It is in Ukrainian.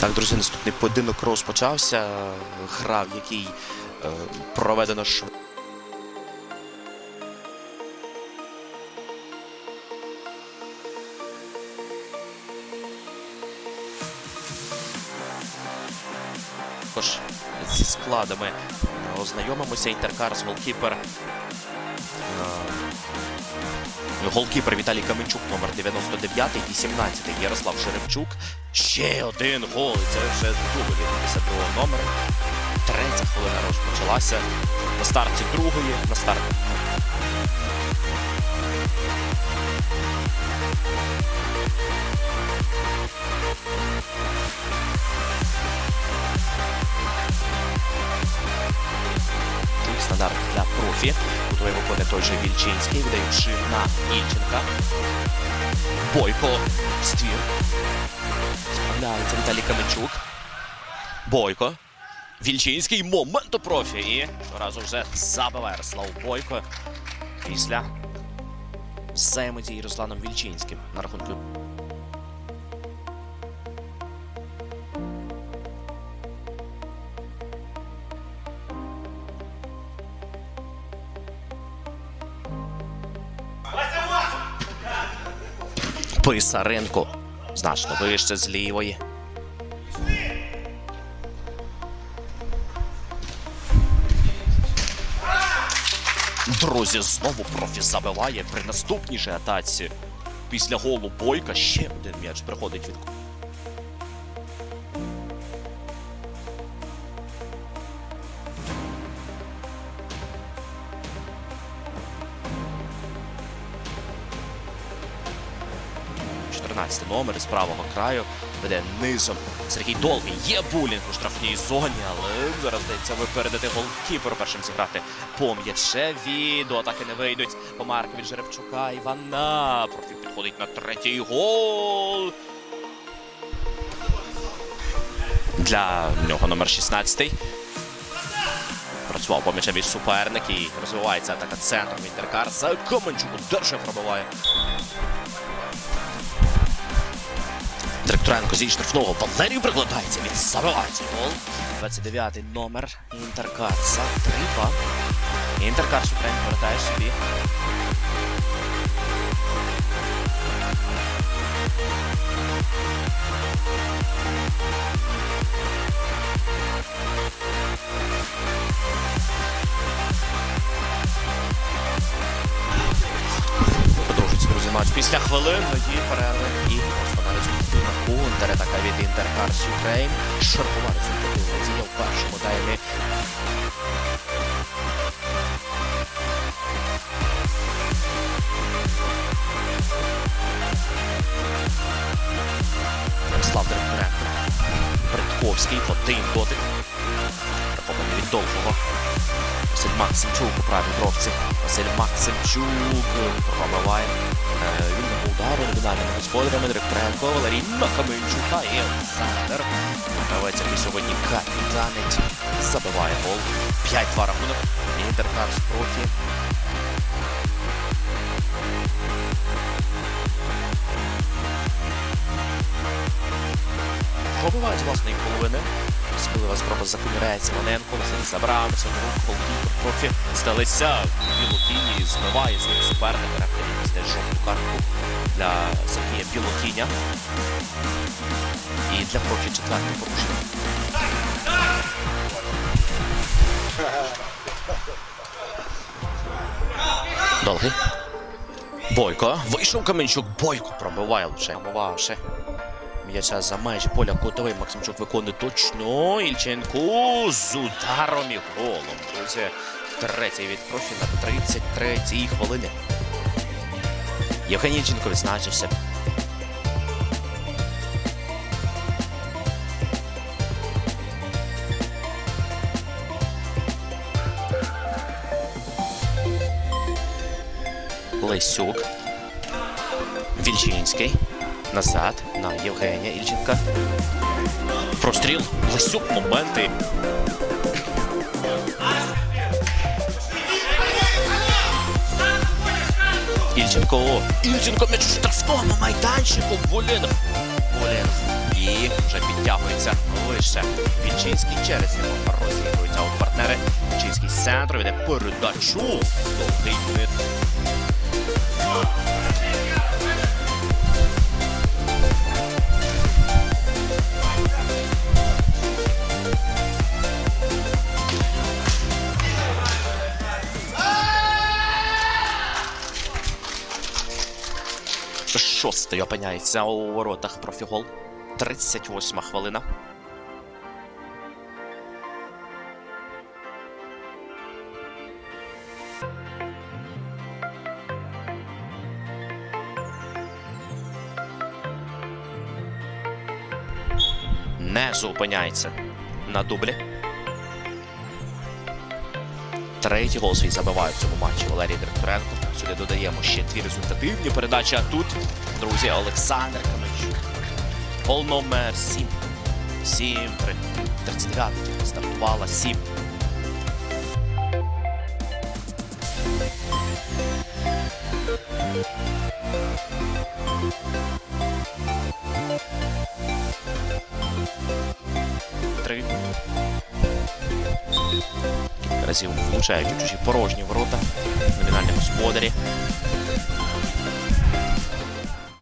Так, друзі, наступний поєдинок розпочався. Гра, в якій е, проведено швидко. Також зі складами е, ознайомимося. Інтеркарс, голкіпер. Голкіпер Віталій Каменчук, номер 99, 18 Ярослав Шеревчук. Ще один гол. і Це вже дубль 52 номер. Третя хвилина розпочалася. На старті другої. На старті. Чук стандарт для профі. Готовий виконує той же Вільчинський, віддаючи на Ільченка. Бойко. Ствір. Справляється Віталій Каменчук. Бойко. Вільчинський. Момент профі. І одразу вже забиває Ярослав Бойко. Після взаємодії Русланом Вільчинським на рахунку. Писаренко. Значно вище з лівої. Друзі, знову профі забиває при наступній же атаці. Після голу Бойка ще один м'яч приходить від. Чотирнадцятий номер із правого краю веде низом. Сергій Долгий є булінг у штрафній зоні, але зараз дається випередити голкіперу першим зіграти по м'ячеві. До атаки не вийдуть. Помарка від Жеребчука. Івана. Профі підходить на третій гол. Для нього номер 16. Працював по м'ячеві суперник і розвивається атака центром Інтеркарса. Коменчук держи пробиває. Директоренко зі штрафного Валерій прикладається. Він забиває цей гол. 29-й номер Інтеркарса. 3-2. Інтеркарс Україн повертає собі. Продовжується друзі матч після перерви і на результативна контратака від Інтеркарс Юкрейн. Шаркова результативна дія в першому таймі. Слав Директоренко. Бритковський, в один дотик. Перехоплення від довгого. Василь Максимчук у правій бровці. Василь Максимчук пробиває. Е, на удару оригінальними господарями Директоренко, Валерій Махаменчука і Олександр. Гравець, який сьогодні капітанить, забиває гол. 5-2 рахунок. Інтеркарс профі. Пробиває з власної половини. Смілива спроба закумірається Маненко, Василь Абрамсон, рук голкіпер профі стелиться Білокіні, змиває свого суперника, рефері теж жовту картку для Сергія Білокіня. І для профі четверте порушення. Долгий. Бойко. Вийшов Каменчук. Бойко пробиває лише. Пробивавши. М'яча за межі поля кутовий. Максимчук виконує точно. Ільченко з ударом і голом. Друзі, третій від профі на 33-й хвилині. Євгеній Ільченко відзначився. Лесюк. Вільчинський. Назад на Євгенія Ільченка. Простріл. Лесюк моменти. Ільченко. Ільченко м'яч у штрафному майданчику. Булінг. Булінг. І вже підтягується вище. Вільчинський через нього розігруються у партнери. Вільчинський з центру веде передачу. Довгий мит. Шостий опиняється у воротах профігол. 38 хвилина. Не зупиняється на дублі. Третій гол свій забиває в цьому матчі Валерій Директоренко. Сюди додаємо ще дві результативні передачі. А тут, друзі, Олександр Каменчук. Гол номер 7. 7 39 стартувала 7. Три. Разів влучають чужі порожні ворота. Номінальні господарі.